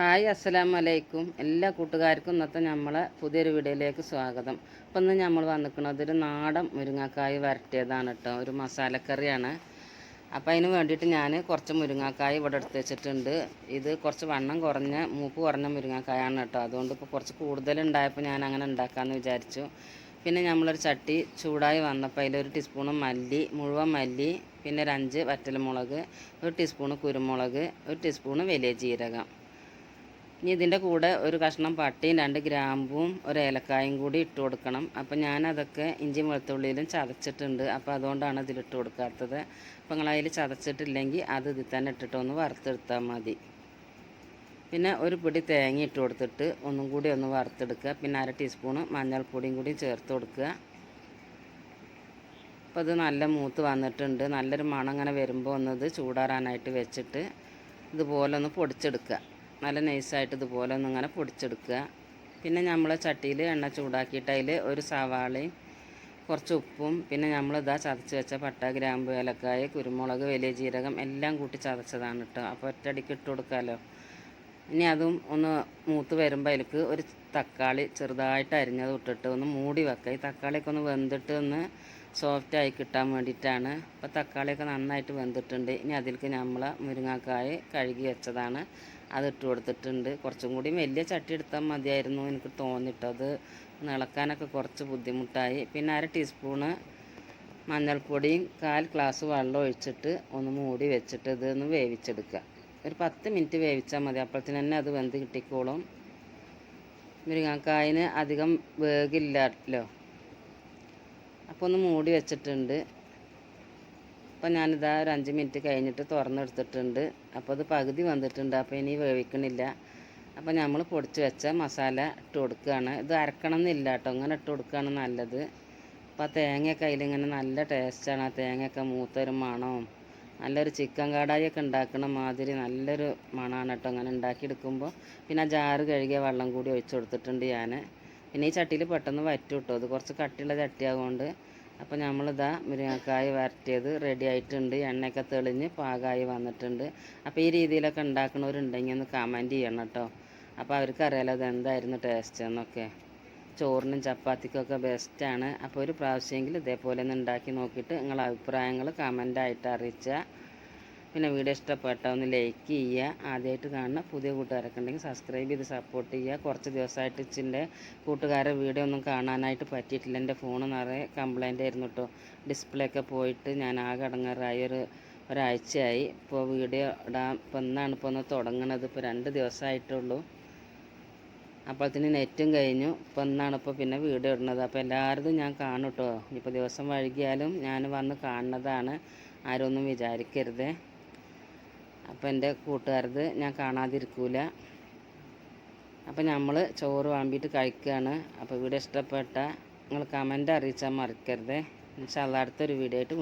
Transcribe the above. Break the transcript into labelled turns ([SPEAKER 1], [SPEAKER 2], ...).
[SPEAKER 1] Hi അസ്സലാം വലൈക്കും എല്ലാ കൂട്ടുകാർക്കും ഇന്നത്തെ നമ്മളെ പുതിയൊരു വീഡിയോയിലേക്ക് സ്വാഗതം. അപ്പം ഇന്ന് നമ്മൾ വന്നിരിക്കുന്നത് ഒരു നാടൻ മുരിങ്ങാക്കായ് വരട്ടിയതാണ് കേട്ടോ ഒരു മസാലക്കറിയാണ്. അപ്പോൾ അതിന് വേണ്ടിയിട്ട് ഞാൻ കുറച്ച് മുരിങ്ങാക്കായ് ഇവിടെ എടുത്ത് വെച്ചിട്ടുണ്ട്. ഇത് കുറച്ച് വണ്ണം കുറഞ്ഞ മൂപ്പ് കുറഞ്ഞ മുരിങ്ങാക്കായാണ് കേട്ടോ അതുകൊണ്ട് ഇപ്പോൾ കുറച്ച് കൂടുതലുണ്ടായപ്പോൾ ഞാൻ അങ്ങനെ ഉണ്ടാക്കാമെന്ന് വിചാരിച്ചു. പിന്നെ നമ്മളൊരു ചട്ടി ചൂടായി വന്നപ്പോൾ അതിലൊരു ടീസ്പൂണ് മല്ലി മുഴുവൻ മല്ലി പിന്നെ ഒരു അഞ്ച് വറ്റൽമുളക് ഒരു ടീസ്പൂണ് കുരുമുളക് ഒരു ടീസ്പൂണ് വലിയ ജീരകം. ഇനി ഇതിന്റെ കൂടെ ഒരു കഷ്ണം പട്ടിയും രണ്ട് ഗ്രാമ്പും ഒരു ഏലക്കായും കൂടി ഇട്ട് കൊടുക്കണം. അപ്പം ഞാനതൊക്കെ ഇഞ്ചി വെളുത്തുള്ളിയിലും ചതച്ചിട്ടുണ്ട്. അപ്പോൾ അതുകൊണ്ടാണ് ഇതിലിട്ട് കൊടുക്കാത്തത്. അപ്പോൾ നിങ്ങൾ അതിൽ ചതച്ചിട്ടില്ലെങ്കിൽ അത് ഇതിൽ തന്നെ ഇട്ടിട്ടൊന്ന് വറുത്തെടുത്താൽ മതി. പിന്നെ ഒരു പിടി തേങ്ങ ഇട്ട് കൊടുത്തിട്ട് ഒന്നും കൂടി ഒന്ന് വറുത്തെടുക്കുക. പിന്നെ അര ടീസ്പൂണ് മഞ്ഞൾപ്പൊടിയും കൂടി ചേർത്ത് കൊടുക്കുക. അപ്പോൾ അത് നല്ല മൂത്ത് വന്നിട്ടുണ്ട്. നല്ലൊരു മണം അങ്ങനെ വരുമ്പോൾ ഒന്നത് ചൂടാറാനായിട്ട് വെച്ചിട്ട് ഇതുപോലെ ഒന്ന് പൊടിച്ചെടുക്കുക. നല്ല നൈസായിട്ട് ഇതുപോലെ ഒന്ന് ഇങ്ങനെ പൊടിച്ചെടുക്കുക. പിന്നെ നമ്മൾ ചട്ടിയിൽ എണ്ണ ചൂടാക്കിയിട്ട് അതിൽ ഒരു സവാളയും കുറച്ച് ഉപ്പും പിന്നെ നമ്മളിതാ ചതച്ച് വെച്ച പട്ട ഗ്രാമ്പ് ഏലക്കായ കുരുമുളക് വലിയ ജീരകം എല്ലാം കൂട്ടി ചതച്ചതാണ് കേട്ടോ അപ്പോൾ ഒറ്റയടിക്ക് ഇട്ട് കൊടുക്കാമല്ലോ ഇനി അതും ഒന്ന് മൂത്ത് വരുമ്പോൾ അതിലേക്ക് ഒരു തക്കാളി ചെറുതായിട്ട് അരിഞ്ഞത് ഇട്ടിട്ട് ഒന്ന് മൂടി വെക്കുക. ഈ തക്കാളിയൊക്കെ ഒന്ന് വെന്തിട്ട് ഒന്ന് സോഫ്റ്റായി കിട്ടാൻ വേണ്ടിയിട്ടാണ്. അപ്പോൾ തക്കാളിയൊക്കെ നന്നായിട്ട് വെന്തിട്ടുണ്ട്. ഇനി അതിലേക്ക് നമ്മൾ മുരിങ്ങാക്കായ കഴുകി വെച്ചതാണ്. അത് ഇട്ട് കൊടുത്തിട്ടുണ്ട്. കുറച്ചും കൂടി വലിയ ചട്ടി എടുത്താൽ മതിയായിരുന്നു എനിക്ക് തോന്നിട്ടത്. ഇളക്കാനൊക്കെ കുറച്ച് ബുദ്ധിമുട്ടായി. പിന്നെ അര ടീസ്പൂണ് മഞ്ഞൾപ്പൊടിയും കാൽ ഗ്ലാസ് വെള്ളം ഒഴിച്ചിട്ട് ഒന്ന് മൂടി വെച്ചിട്ട് ഇതൊന്ന് വേവിച്ചെടുക്കുക. ഒരു പത്ത് മിനിറ്റ് വേവിച്ചാൽ മതി. അപ്പോഴത്തേന് തന്നെ അത് വെന്ത് കിട്ടിക്കോളും. മുരിങ്ങക്കായന് അധികം വേഗില്ലല്ലോ. അപ്പോൾ ഒന്ന് മൂടി വെച്ചിട്ടുണ്ട്. അപ്പോൾ ഞാനിതാ ഒരു അഞ്ച് മിനിറ്റ് കഴിഞ്ഞിട്ട് തുറന്നെടുത്തിട്ടുണ്ട്. അപ്പോൾ അത് പകുതി വന്നിട്ടുണ്ട്. അപ്പോൾ ഇനി വേവിക്കണില്ല. അപ്പോൾ നമ്മൾ പൊടിച്ച് വെച്ച മസാല ഇട്ട് കൊടുക്കുകയാണ് ഇത് അരക്കണം എന്നില്ല കേട്ടോ. ഇങ്ങനെ ഇട്ട് കൊടുക്കുകയാണ് നല്ലത്. അപ്പോൾ ആ തേങ്ങയൊക്കെ അതിലിങ്ങനെ നല്ല ടേസ്റ്റാണ് ആ തേങ്ങയൊക്കെ മൂത്തൊരു മണവും നല്ലൊരു ചിക്കൻ കാടായൊക്കെ ഉണ്ടാക്കണ മാതിരി നല്ലൊരു മണമാണ് കേട്ടോ. അങ്ങനെ ഉണ്ടാക്കിയെടുക്കുമ്പോൾ പിന്നെ ആ ജാറ് കഴുകിയ വെള്ളം കൂടി ഒഴിച്ചു കൊടുത്തിട്ടുണ്ട് ഞാൻ പിന്നെ ഈ ചട്ടിയിൽ പെട്ടെന്ന് വറ്റും കേട്ടോ. അത് കുറച്ച് കട്ടിയുള്ള ചട്ടിയാകൊണ്ട് അപ്പോൾ നമ്മളിതാ മുരിങ്ങക്കായ വരട്ടിയത് റെഡി ആയിട്ടുണ്ട്. എണ്ണയൊക്കെ തെളിഞ്ഞ് പാകമായി വന്നിട്ടുണ്ട്. അപ്പോൾ ഈ രീതിയിലൊക്കെ ഉണ്ടാക്കണവരുണ്ടെങ്കിൽ ഒന്ന് കമന്റ് ചെയ്യണം കേട്ടോ അപ്പോൾ അവർക്കറിയാലോ അത് എന്തായിരുന്നു ടേസ്റ്റ് എന്നൊക്കെ. ചോറിനും ചപ്പാത്തിക്കൊക്കെ ബെസ്റ്റാണ് അപ്പോൾ ഒരു പ്രാവശ്യമെങ്കിലും ഇതേപോലെ ഒന്ന് ഉണ്ടാക്കി നോക്കിയിട്ട് നിങ്ങളുടെ അഭിപ്രായങ്ങൾ കമന്റായിട്ട് അറിയിച്ചാൽ പിന്നെ വീഡിയോ ഇഷ്ടപ്പെട്ടാൽ ഒന്ന് ലൈക്ക് ചെയ്യുക. ആദ്യമായിട്ട് കാണുന്ന പുതിയ കൂട്ടുകാരൊക്കെ ഉണ്ടെങ്കിൽ സബ്സ്ക്രൈബ് ചെയ്ത് സപ്പോർട്ട് ചെയ്യുക. കുറച്ച് ദിവസമായിട്ട് ഇച്ചിന്റെ കൂട്ടുകാരെ വീഡിയോ ഒന്നും കാണാനായിട്ട് പറ്റിയിട്ടില്ല. എന്റെ ഫോൺ നിറയെ കംപ്ലൈന്റ് ആയിരുന്നു കേട്ടോ. ഡിസ്പ്ലേ ഒക്കെ പോയിട്ട് ഞാൻ ആകെ അടങ്ങാറായി. ഒരു ഒരാഴ്ചയായി. ഇപ്പോൾ വീഡിയോ ഇടാൻ ഇപ്പം എന്നാണ് ഇപ്പോൾ ഒന്ന് തുടങ്ങണത്. ഇപ്പോൾ രണ്ട് ദിവസമായിട്ടുള്ളൂ. അപ്പോഴത്തേന് നെറ്റും കഴിഞ്ഞു. ഇപ്പം എന്നാണ് ഇപ്പോൾ പിന്നെ വീഡിയോ ഇടുന്നത്. അപ്പോൾ എല്ലാവരും ഞാൻ കാണും കേട്ടോ. ഇപ്പോൾ ദിവസം വൈകിയാലും ഞാൻ വന്ന് കാണുന്നതാണ്. ഒന്നും വിചാരിക്കരുതേ. അപ്പോൾ എന്റെ കൂട്ടുകാരത് ഞാൻ കാണാതിരിക്കൂല. അപ്പോൾ നമ്മൾ ചോറ് വാമ്പിയിട്ട് കഴിക്കുകയാണ് അപ്പോൾ വീഡിയോ ഇഷ്ടപ്പെട്ട നിങ്ങൾ കമന്റ് അറിയിച്ചാൽ മറക്കരുതേ. ഇൻഷാല്ല അടുത്തൊരു വീഡിയോ ആയിട്ട്